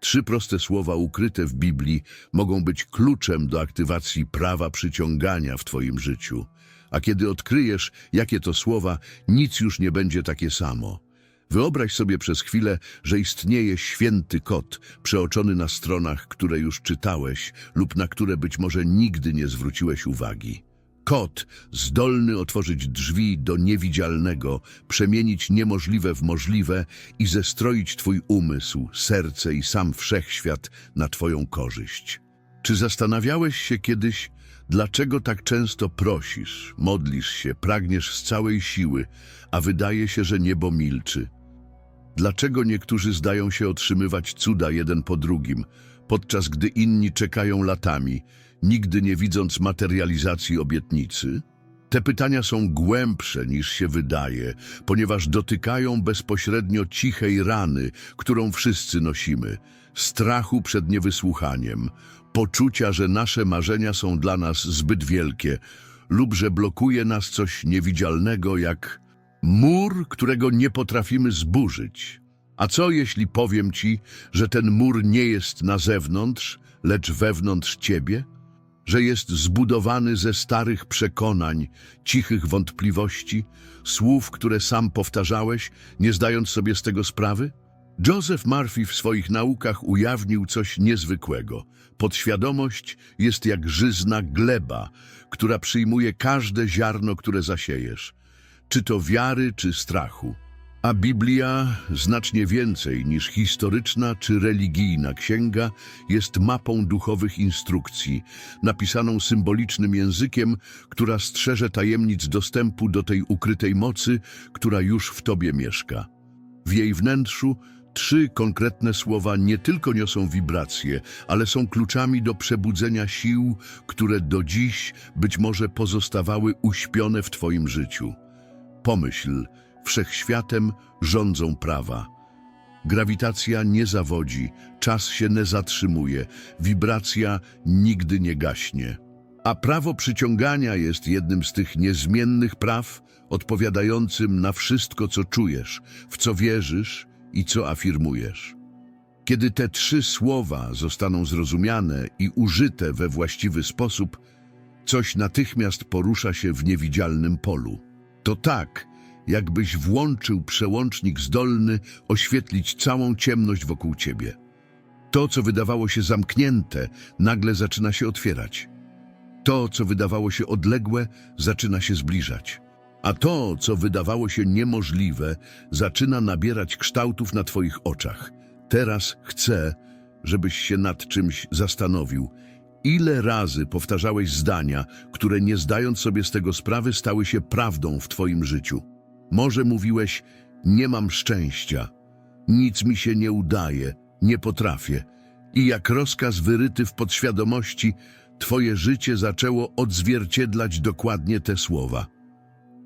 Trzy proste słowa ukryte w Biblii mogą być kluczem do aktywacji prawa przyciągania w Twoim życiu. A kiedy odkryjesz, jakie to słowa, nic już nie będzie takie samo. Wyobraź sobie przez chwilę, że istnieje święty kod, przeoczony na stronach, które już czytałeś lub na które być może nigdy nie zwróciłeś uwagi. Kod zdolny otworzyć drzwi do niewidzialnego, przemienić niemożliwe w możliwe i zestroić Twój umysł, serce i sam wszechświat na Twoją korzyść. Czy zastanawiałeś się kiedyś, dlaczego tak często prosisz, modlisz się, pragniesz z całej siły, a wydaje się, że niebo milczy? Dlaczego niektórzy zdają się otrzymywać cuda jeden po drugim, podczas gdy inni czekają latami, nigdy nie widząc materializacji obietnicy? Te pytania są głębsze niż się wydaje, ponieważ dotykają bezpośrednio cichej rany, którą wszyscy nosimy, strachu przed niewysłuchaniem, poczucia, że nasze marzenia są dla nas zbyt wielkie lub że blokuje nas coś niewidzialnego jak Mur, którego nie potrafimy zburzyć. A co jeśli powiem ci, że ten mur nie jest na zewnątrz, lecz wewnątrz ciebie? Że jest zbudowany ze starych przekonań, cichych wątpliwości, słów, które sam powtarzałeś, nie zdając sobie z tego sprawy? Joseph Murphy w swoich naukach ujawnił coś niezwykłego. Podświadomość jest jak żyzna gleba, która przyjmuje każde ziarno, które zasiejesz czy to wiary, czy strachu. A Biblia, znacznie więcej niż historyczna czy religijna księga, jest mapą duchowych instrukcji, napisaną symbolicznym językiem, która strzeże tajemnic dostępu do tej ukrytej mocy, która już w tobie mieszka. W jej wnętrzu trzy konkretne słowa nie tylko niosą wibracje, ale są kluczami do przebudzenia sił, które do dziś być może pozostawały uśpione w twoim życiu. Pomyśl, wszechświatem rządzą prawa. Grawitacja nie zawodzi, czas się nie zatrzymuje, wibracja nigdy nie gaśnie. A prawo przyciągania jest jednym z tych niezmiennych praw, odpowiadającym na wszystko, co czujesz, w co wierzysz i co afirmujesz. Kiedy te trzy słowa zostaną zrozumiane i użyte we właściwy sposób, coś natychmiast porusza się w niewidzialnym polu. To tak, jakbyś włączył przełącznik zdolny oświetlić całą ciemność wokół ciebie. To, co wydawało się zamknięte, nagle zaczyna się otwierać. To, co wydawało się odległe, zaczyna się zbliżać. A to, co wydawało się niemożliwe, zaczyna nabierać kształtów na twoich oczach. Teraz chcę, żebyś się nad czymś zastanowił. Ile razy powtarzałeś zdania, które nie zdając sobie z tego sprawy stały się prawdą w twoim życiu? Może mówiłeś, nie mam szczęścia, nic mi się nie udaje, nie potrafię. I jak rozkaz wyryty w podświadomości, twoje życie zaczęło odzwierciedlać dokładnie te słowa.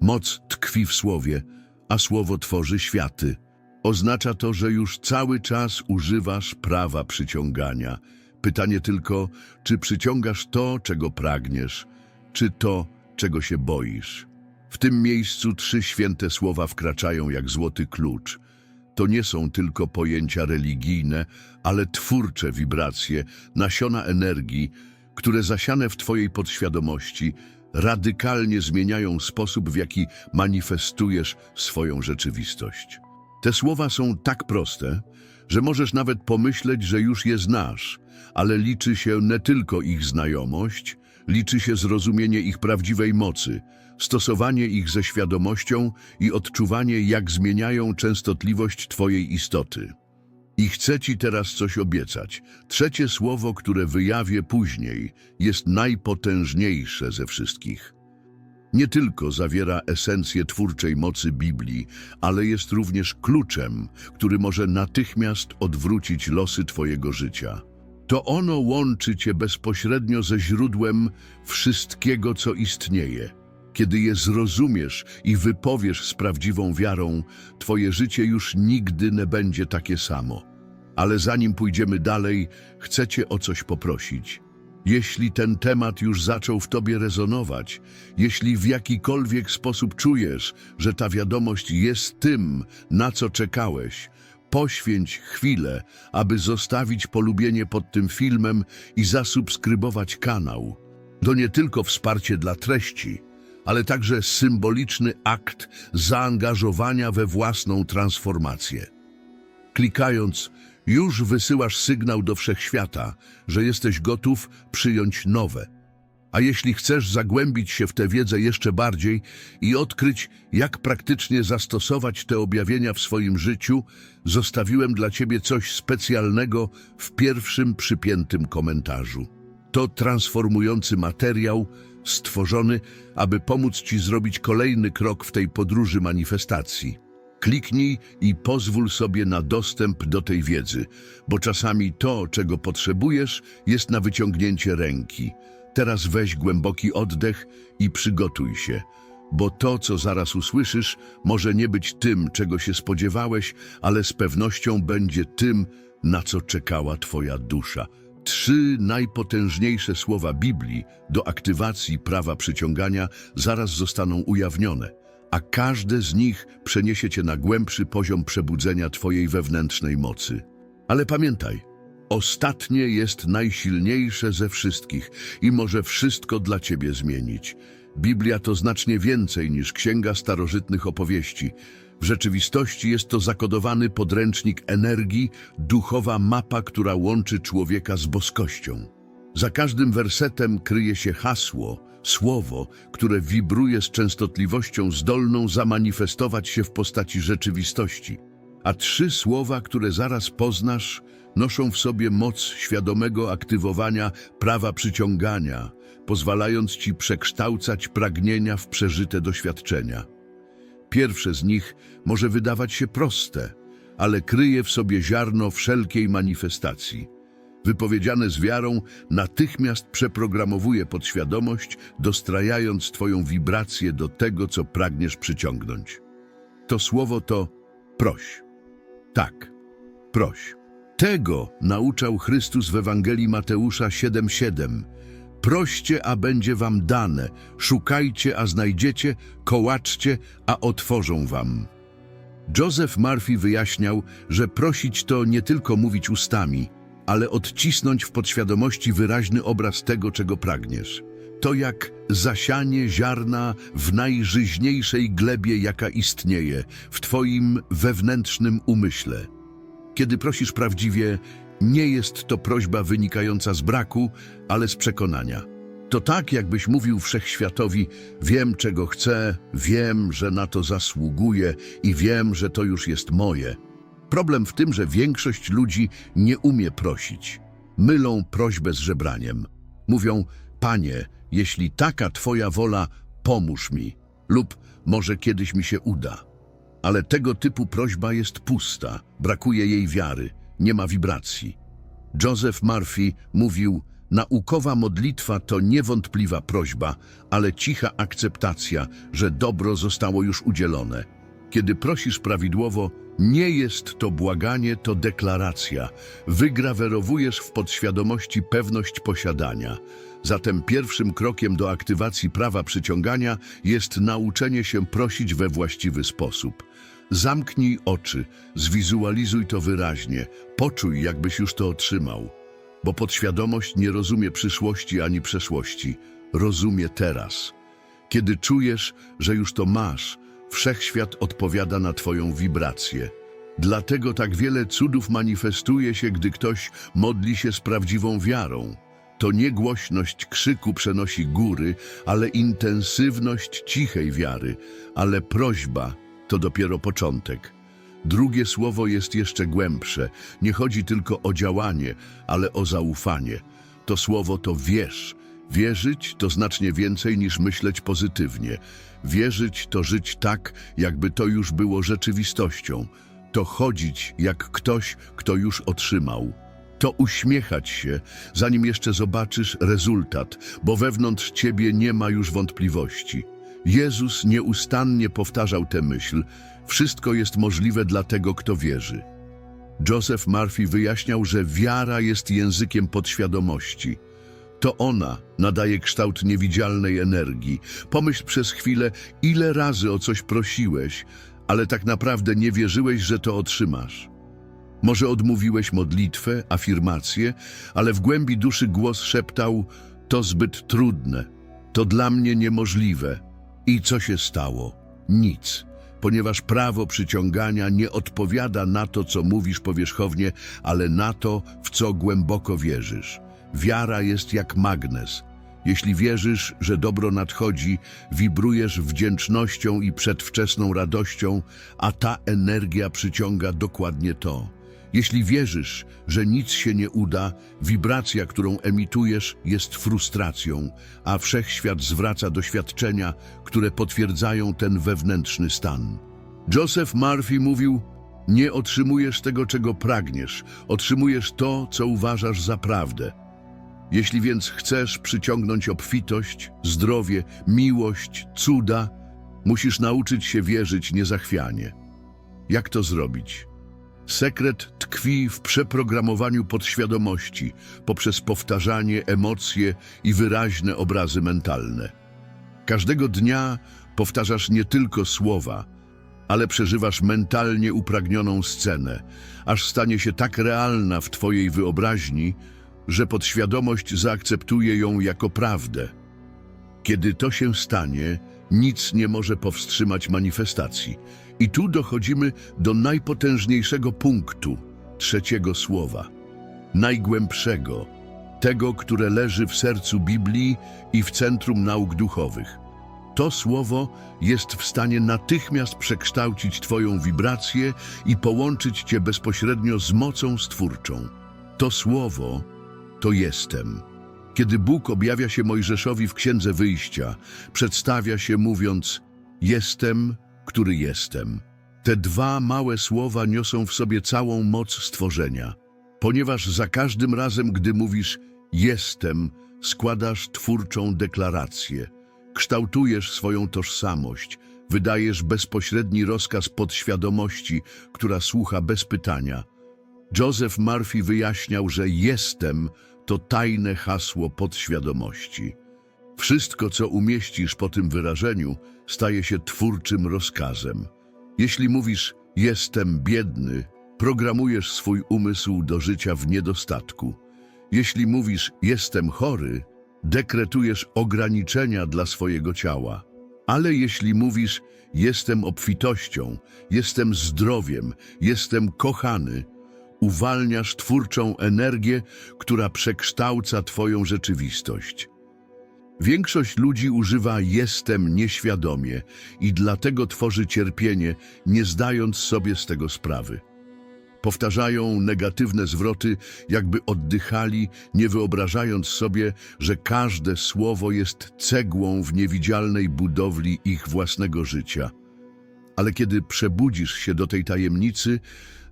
Moc tkwi w słowie, a słowo tworzy światy. Oznacza to, że już cały czas używasz prawa przyciągania. Pytanie tylko, czy przyciągasz to, czego pragniesz, czy to, czego się boisz. W tym miejscu trzy święte słowa wkraczają jak złoty klucz. To nie są tylko pojęcia religijne, ale twórcze wibracje, nasiona energii, które zasiane w Twojej podświadomości radykalnie zmieniają sposób, w jaki manifestujesz swoją rzeczywistość. Te słowa są tak proste, że możesz nawet pomyśleć, że już je znasz, ale liczy się nie tylko ich znajomość, liczy się zrozumienie ich prawdziwej mocy, stosowanie ich ze świadomością i odczuwanie, jak zmieniają częstotliwość Twojej istoty. I chcę Ci teraz coś obiecać. Trzecie słowo, które wyjawię później, jest najpotężniejsze ze wszystkich. Nie tylko zawiera esencję twórczej mocy Biblii, ale jest również kluczem, który może natychmiast odwrócić losy Twojego życia. To ono łączy Cię bezpośrednio ze źródłem wszystkiego, co istnieje. Kiedy je zrozumiesz i wypowiesz z prawdziwą wiarą, Twoje życie już nigdy nie będzie takie samo. Ale zanim pójdziemy dalej, chcę Cię o coś poprosić. Jeśli ten temat już zaczął w Tobie rezonować, jeśli w jakikolwiek sposób czujesz, że ta wiadomość jest tym, na co czekałeś, Poświęć chwilę, aby zostawić polubienie pod tym filmem i zasubskrybować kanał. To nie tylko wsparcie dla treści, ale także symboliczny akt zaangażowania we własną transformację. Klikając, już wysyłasz sygnał do wszechświata, że jesteś gotów przyjąć nowe. A jeśli chcesz zagłębić się w tę wiedzę jeszcze bardziej i odkryć, jak praktycznie zastosować te objawienia w swoim życiu, zostawiłem dla Ciebie coś specjalnego w pierwszym przypiętym komentarzu. To transformujący materiał stworzony, aby pomóc Ci zrobić kolejny krok w tej podróży manifestacji. Kliknij i pozwól sobie na dostęp do tej wiedzy, bo czasami to, czego potrzebujesz, jest na wyciągnięcie ręki. Teraz weź głęboki oddech i przygotuj się, bo to, co zaraz usłyszysz, może nie być tym, czego się spodziewałeś, ale z pewnością będzie tym, na co czekała Twoja dusza. Trzy najpotężniejsze słowa Biblii do aktywacji prawa przyciągania zaraz zostaną ujawnione, a każde z nich przeniesie Cię na głębszy poziom przebudzenia Twojej wewnętrznej mocy. Ale pamiętaj, ostatnie jest najsilniejsze ze wszystkich i może wszystko dla Ciebie zmienić. Biblia to znacznie więcej niż księga starożytnych opowieści. W rzeczywistości jest to zakodowany podręcznik energii, duchowa mapa, która łączy człowieka z boskością. Za każdym wersetem kryje się hasło, słowo, które wibruje z częstotliwością zdolną zamanifestować się w postaci rzeczywistości. A trzy słowa, które zaraz poznasz, noszą w sobie moc świadomego aktywowania prawa przyciągania, pozwalając ci przekształcać pragnienia w przeżyte doświadczenia. Pierwsze z nich może wydawać się proste, ale kryje w sobie ziarno wszelkiej manifestacji. Wypowiedziane z wiarą natychmiast przeprogramowuje podświadomość, dostrajając Twoją wibrację do tego, co pragniesz przyciągnąć. To słowo to proś. Tak, proś. Tego nauczał Chrystus w Ewangelii Mateusza 7:7. Proście, a będzie wam dane, szukajcie, a znajdziecie, kołaczcie, a otworzą wam. Joseph Murphy wyjaśniał, że prosić to nie tylko mówić ustami, ale odcisnąć w podświadomości wyraźny obraz tego, czego pragniesz. To jak zasianie ziarna w najżyźniejszej glebie, jaka istnieje, w Twoim wewnętrznym umyśle. Kiedy prosisz prawdziwie, nie jest to prośba wynikająca z braku, ale z przekonania. To tak, jakbyś mówił wszechświatowi: Wiem, czego chcę, wiem, że na to zasługuję i wiem, że to już jest moje. Problem w tym, że większość ludzi nie umie prosić. Mylą prośbę z żebraniem. Mówią: Panie, jeśli taka Twoja wola, pomóż mi, lub może kiedyś mi się uda. Ale tego typu prośba jest pusta, brakuje jej wiary, nie ma wibracji. Joseph Murphy mówił: Naukowa modlitwa to niewątpliwa prośba, ale cicha akceptacja, że dobro zostało już udzielone. Kiedy prosisz prawidłowo, nie jest to błaganie, to deklaracja. Wygrawerowujesz w podświadomości pewność posiadania. Zatem pierwszym krokiem do aktywacji prawa przyciągania jest nauczenie się prosić we właściwy sposób. Zamknij oczy, zwizualizuj to wyraźnie, poczuj, jakbyś już to otrzymał. Bo podświadomość nie rozumie przyszłości ani przeszłości, rozumie teraz. Kiedy czujesz, że już to masz, wszechświat odpowiada na Twoją wibrację. Dlatego tak wiele cudów manifestuje się, gdy ktoś modli się z prawdziwą wiarą. To nie głośność krzyku przenosi góry, ale intensywność cichej wiary, ale prośba to dopiero początek. Drugie słowo jest jeszcze głębsze. Nie chodzi tylko o działanie, ale o zaufanie. To słowo to wierz. Wierzyć to znacznie więcej niż myśleć pozytywnie. Wierzyć to żyć tak, jakby to już było rzeczywistością. To chodzić jak ktoś, kto już otrzymał. To uśmiechać się, zanim jeszcze zobaczysz rezultat, bo wewnątrz ciebie nie ma już wątpliwości. Jezus nieustannie powtarzał tę myśl: Wszystko jest możliwe dla tego, kto wierzy. Joseph Murphy wyjaśniał, że wiara jest językiem podświadomości. To ona nadaje kształt niewidzialnej energii. Pomyśl przez chwilę, ile razy o coś prosiłeś, ale tak naprawdę nie wierzyłeś, że to otrzymasz. Może odmówiłeś modlitwę, afirmację, ale w głębi duszy głos szeptał: To zbyt trudne, to dla mnie niemożliwe. I co się stało? Nic, ponieważ prawo przyciągania nie odpowiada na to, co mówisz powierzchownie, ale na to, w co głęboko wierzysz. Wiara jest jak magnes. Jeśli wierzysz, że dobro nadchodzi, wibrujesz wdzięcznością i przedwczesną radością, a ta energia przyciąga dokładnie to. Jeśli wierzysz, że nic się nie uda, wibracja, którą emitujesz, jest frustracją, a wszechświat zwraca doświadczenia, które potwierdzają ten wewnętrzny stan. Joseph Murphy mówił: Nie otrzymujesz tego, czego pragniesz, otrzymujesz to, co uważasz za prawdę. Jeśli więc chcesz przyciągnąć obfitość, zdrowie, miłość, cuda, musisz nauczyć się wierzyć niezachwianie. Jak to zrobić? Sekret tkwi w przeprogramowaniu podświadomości poprzez powtarzanie, emocje i wyraźne obrazy mentalne. Każdego dnia powtarzasz nie tylko słowa, ale przeżywasz mentalnie upragnioną scenę, aż stanie się tak realna w Twojej wyobraźni, że podświadomość zaakceptuje ją jako prawdę. Kiedy to się stanie, nic nie może powstrzymać manifestacji. I tu dochodzimy do najpotężniejszego punktu, trzeciego słowa, najgłębszego, tego, które leży w sercu Biblii i w centrum nauk duchowych. To słowo jest w stanie natychmiast przekształcić Twoją wibrację i połączyć Cię bezpośrednio z mocą stwórczą. To słowo to jestem. Kiedy Bóg objawia się Mojżeszowi w Księdze Wyjścia, przedstawia się mówiąc Jestem, który jestem. Te dwa małe słowa niosą w sobie całą moc stworzenia, ponieważ za każdym razem, gdy mówisz Jestem, składasz twórczą deklarację, kształtujesz swoją tożsamość, wydajesz bezpośredni rozkaz podświadomości, która słucha bez pytania. Joseph Murphy wyjaśniał, że jestem to tajne hasło podświadomości. Wszystko, co umieścisz po tym wyrażeniu, staje się twórczym rozkazem. Jeśli mówisz jestem biedny, programujesz swój umysł do życia w niedostatku. Jeśli mówisz jestem chory, dekretujesz ograniczenia dla swojego ciała. Ale jeśli mówisz jestem obfitością, jestem zdrowiem, jestem kochany, uwalniasz twórczą energię, która przekształca Twoją rzeczywistość. Większość ludzi używa jestem nieświadomie i dlatego tworzy cierpienie, nie zdając sobie z tego sprawy. Powtarzają negatywne zwroty, jakby oddychali, nie wyobrażając sobie, że każde słowo jest cegłą w niewidzialnej budowli ich własnego życia. Ale kiedy przebudzisz się do tej tajemnicy,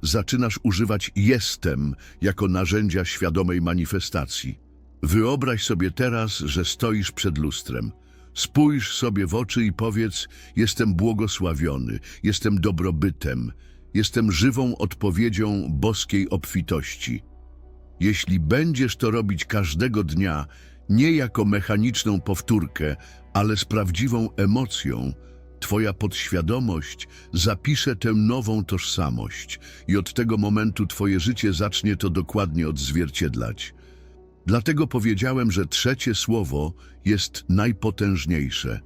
zaczynasz używać jestem jako narzędzia świadomej manifestacji. Wyobraź sobie teraz, że stoisz przed lustrem. Spójrz sobie w oczy i powiedz: Jestem błogosławiony, jestem dobrobytem, jestem żywą odpowiedzią boskiej obfitości. Jeśli będziesz to robić każdego dnia, nie jako mechaniczną powtórkę, ale z prawdziwą emocją, Twoja podświadomość zapisze tę nową tożsamość i od tego momentu Twoje życie zacznie to dokładnie odzwierciedlać. Dlatego powiedziałem, że trzecie słowo jest najpotężniejsze,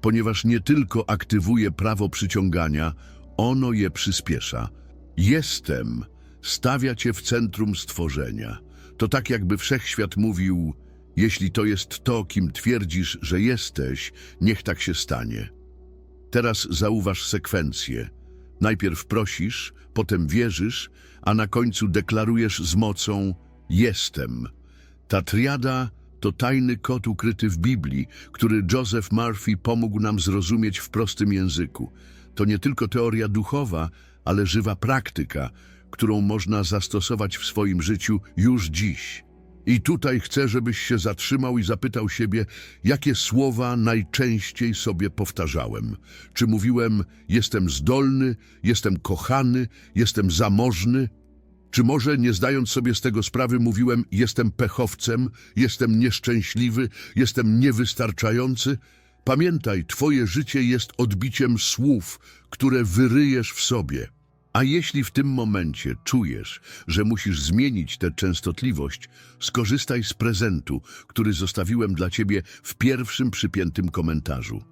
ponieważ nie tylko aktywuje prawo przyciągania, ono je przyspiesza. Jestem stawia cię w centrum stworzenia. To tak jakby wszechświat mówił, jeśli to jest to, kim twierdzisz, że jesteś, niech tak się stanie. Teraz zauważ sekwencję. Najpierw prosisz, potem wierzysz, a na końcu deklarujesz z mocą Jestem. Ta triada to tajny kod ukryty w Biblii, który Joseph Murphy pomógł nam zrozumieć w prostym języku. To nie tylko teoria duchowa, ale żywa praktyka, którą można zastosować w swoim życiu już dziś. I tutaj chcę, żebyś się zatrzymał i zapytał siebie, jakie słowa najczęściej sobie powtarzałem. Czy mówiłem, jestem zdolny, jestem kochany, jestem zamożny? Czy może, nie zdając sobie z tego sprawy, mówiłem, jestem pechowcem, jestem nieszczęśliwy, jestem niewystarczający? Pamiętaj, twoje życie jest odbiciem słów, które wyryjesz w sobie. A jeśli w tym momencie czujesz, że musisz zmienić tę częstotliwość, skorzystaj z prezentu, który zostawiłem dla ciebie w pierwszym przypiętym komentarzu.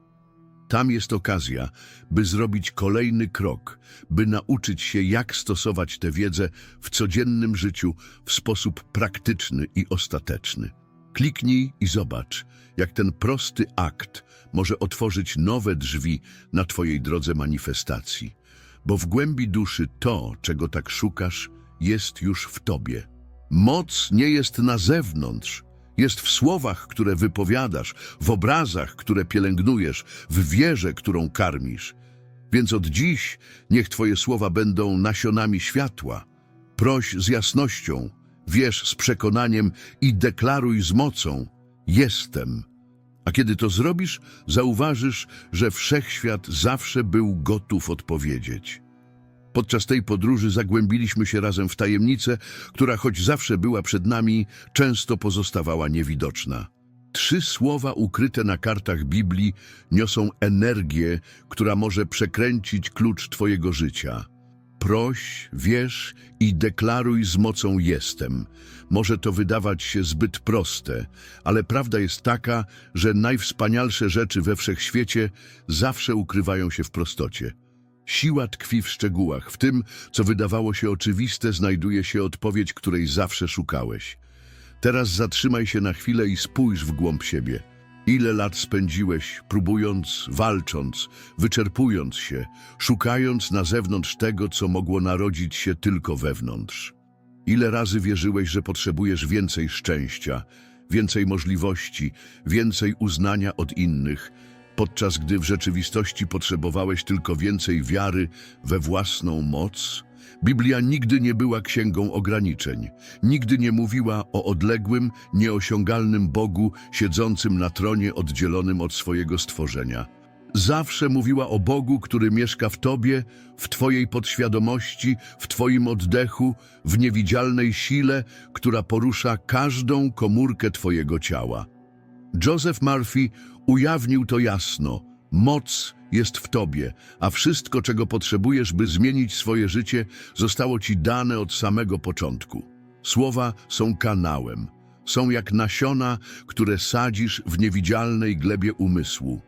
Tam jest okazja, by zrobić kolejny krok, by nauczyć się, jak stosować tę wiedzę w codziennym życiu w sposób praktyczny i ostateczny. Kliknij i zobacz, jak ten prosty akt może otworzyć nowe drzwi na Twojej drodze manifestacji. Bo w głębi duszy to, czego tak szukasz, jest już w Tobie. Moc nie jest na zewnątrz, jest w słowach, które wypowiadasz, w obrazach, które pielęgnujesz, w wierze, którą karmisz. Więc od dziś niech Twoje słowa będą nasionami światła. Proś z jasnością, wierz z przekonaniem i deklaruj z mocą: Jestem. A kiedy to zrobisz, zauważysz, że wszechświat zawsze był gotów odpowiedzieć. Podczas tej podróży zagłębiliśmy się razem w tajemnicę, która choć zawsze była przed nami, często pozostawała niewidoczna. Trzy słowa ukryte na kartach Biblii niosą energię, która może przekręcić klucz Twojego życia. Proś, wierz i deklaruj z mocą jestem. Może to wydawać się zbyt proste, ale prawda jest taka, że najwspanialsze rzeczy we wszechświecie zawsze ukrywają się w prostocie. Siła tkwi w szczegółach, w tym, co wydawało się oczywiste, znajduje się odpowiedź, której zawsze szukałeś. Teraz zatrzymaj się na chwilę i spójrz w głąb siebie. Ile lat spędziłeś, próbując, walcząc, wyczerpując się, szukając na zewnątrz tego, co mogło narodzić się tylko wewnątrz? Ile razy wierzyłeś, że potrzebujesz więcej szczęścia, więcej możliwości, więcej uznania od innych, podczas gdy w rzeczywistości potrzebowałeś tylko więcej wiary we własną moc? Biblia nigdy nie była księgą ograniczeń. Nigdy nie mówiła o odległym, nieosiągalnym Bogu siedzącym na tronie oddzielonym od swojego stworzenia. Zawsze mówiła o Bogu, który mieszka w Tobie, w Twojej podświadomości, w Twoim oddechu, w niewidzialnej sile, która porusza każdą komórkę Twojego ciała. Joseph Murphy ujawnił to jasno. Moc jest w tobie, a wszystko, czego potrzebujesz, by zmienić swoje życie, zostało ci dane od samego początku. Słowa są kanałem. Są jak nasiona, które sadzisz w niewidzialnej glebie umysłu.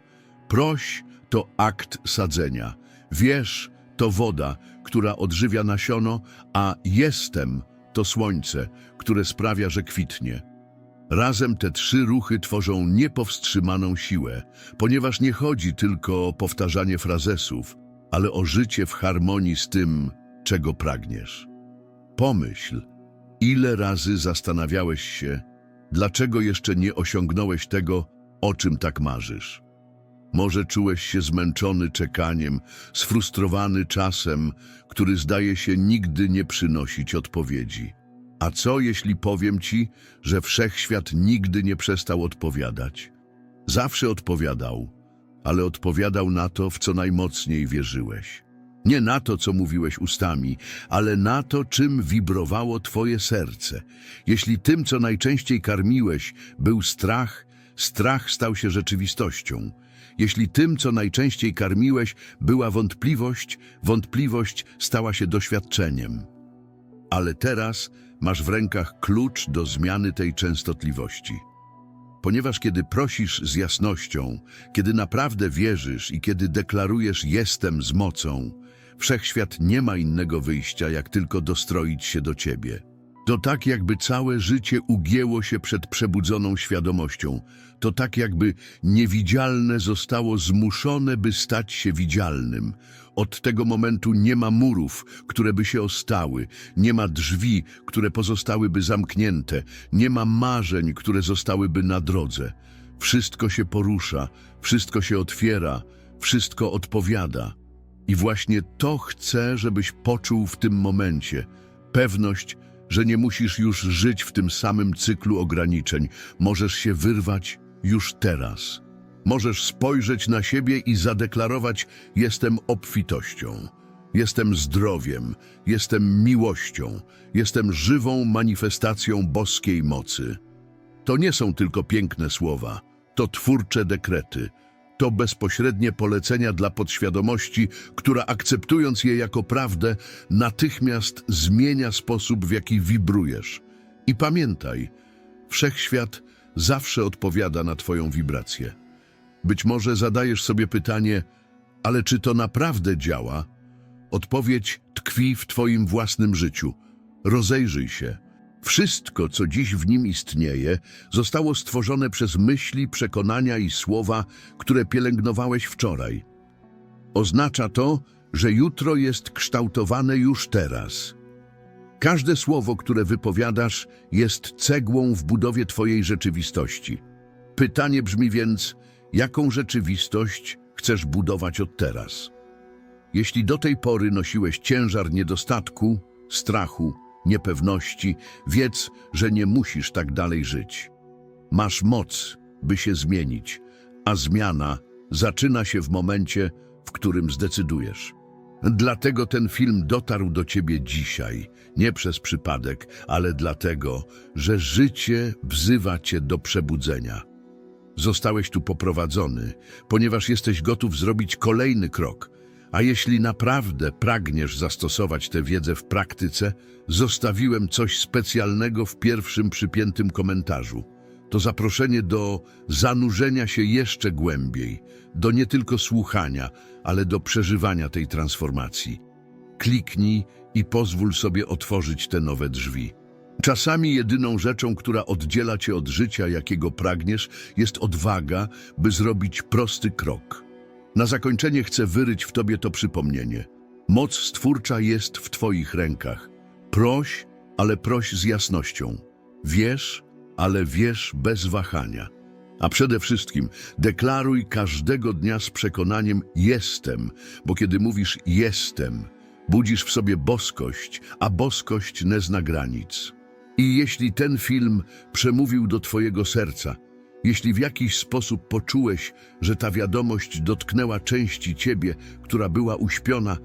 Proś to akt sadzenia. Wierz to woda, która odżywia nasiono, a jestem to słońce, które sprawia, że kwitnie. Razem te trzy ruchy tworzą niepowstrzymaną siłę, ponieważ nie chodzi tylko o powtarzanie frazesów, ale o życie w harmonii z tym, czego pragniesz. Pomyśl, ile razy zastanawiałeś się, dlaczego jeszcze nie osiągnąłeś tego, o czym tak marzysz. Może czułeś się zmęczony czekaniem, sfrustrowany czasem, który zdaje się nigdy nie przynosić odpowiedzi. A co jeśli powiem ci, że wszechświat nigdy nie przestał odpowiadać? Zawsze odpowiadał, ale odpowiadał na to, w co najmocniej wierzyłeś. Nie na to, co mówiłeś ustami, ale na to, czym wibrowało twoje serce. Jeśli tym, co najczęściej karmiłeś, był strach, strach stał się rzeczywistością. Jeśli tym, co najczęściej karmiłeś, była wątpliwość, wątpliwość stała się doświadczeniem. Ale teraz masz w rękach klucz do zmiany tej częstotliwości. Ponieważ kiedy prosisz z jasnością, kiedy naprawdę wierzysz i kiedy deklarujesz jestem z mocą, wszechświat nie ma innego wyjścia, jak tylko dostroić się do ciebie. To tak, jakby całe życie ugięło się przed przebudzoną świadomością. To tak, jakby niewidzialne zostało zmuszone, by stać się widzialnym. Od tego momentu nie ma murów, które by się ostały, nie ma drzwi, które pozostałyby zamknięte, nie ma marzeń, które zostałyby na drodze. Wszystko się porusza, wszystko się otwiera, wszystko odpowiada. I właśnie to chcę, żebyś poczuł w tym momencie. Pewność, że nie musisz już żyć w tym samym cyklu ograniczeń. Możesz się wyrwać już teraz. Możesz spojrzeć na siebie i zadeklarować: Jestem obfitością, jestem zdrowiem, jestem miłością, jestem żywą manifestacją boskiej mocy. To nie są tylko piękne słowa, to twórcze dekrety, To bezpośrednie polecenia dla podświadomości, która akceptując je jako prawdę, natychmiast zmienia sposób, w jaki wibrujesz. I pamiętaj, wszechświat zawsze odpowiada na Twoją wibrację. Być może zadajesz sobie pytanie, ale czy to naprawdę działa? Odpowiedź tkwi w Twoim własnym życiu. Rozejrzyj się. Wszystko, co dziś w nim istnieje, zostało stworzone przez myśli, przekonania i słowa, które pielęgnowałeś wczoraj. Oznacza to, że jutro jest kształtowane już teraz. Każde słowo, które wypowiadasz, jest cegłą w budowie Twojej rzeczywistości. Pytanie brzmi więc, jaką rzeczywistość chcesz budować od teraz? Jeśli do tej pory nosiłeś ciężar niedostatku, strachu, niepewności, wiedz, że nie musisz tak dalej żyć. Masz moc, by się zmienić, a zmiana zaczyna się w momencie, w którym zdecydujesz. Dlatego ten film dotarł do ciebie dzisiaj, nie przez przypadek, ale dlatego, że życie wzywa cię do przebudzenia. Zostałeś tu poprowadzony, ponieważ jesteś gotów zrobić kolejny krok. A jeśli naprawdę pragniesz zastosować tę wiedzę w praktyce, zostawiłem coś specjalnego w pierwszym przypiętym komentarzu. To zaproszenie do zanurzenia się jeszcze głębiej, do nie tylko słuchania, ale do przeżywania tej transformacji. Kliknij i pozwól sobie otworzyć te nowe drzwi. Czasami jedyną rzeczą, która oddziela cię od życia, jakiego pragniesz, jest odwaga, by zrobić prosty krok. Na zakończenie chcę wyryć w tobie to przypomnienie. Moc stwórcza jest w twoich rękach. Proś, ale proś z jasnością. Wierz, ale wierz bez wahania. A przede wszystkim deklaruj każdego dnia z przekonaniem jestem, bo kiedy mówisz jestem, budzisz w sobie boskość, a boskość nie zna granic. I jeśli ten film przemówił do twojego serca, jeśli w jakiś sposób poczułeś, że ta wiadomość dotknęła części ciebie, która była uśpiona,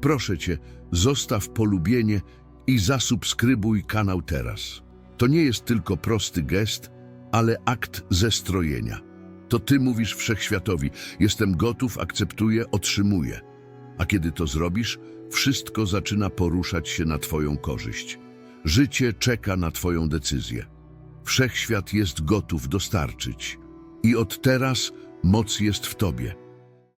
proszę cię, zostaw polubienie i zasubskrybuj kanał teraz. To nie jest tylko prosty gest, ale akt zestrojenia. To ty mówisz wszechświatowi: Jestem gotów, akceptuję, otrzymuję. A kiedy to zrobisz, wszystko zaczyna poruszać się na Twoją korzyść. Życie czeka na Twoją decyzję. Wszechświat jest gotów dostarczyć. I od teraz moc jest w Tobie.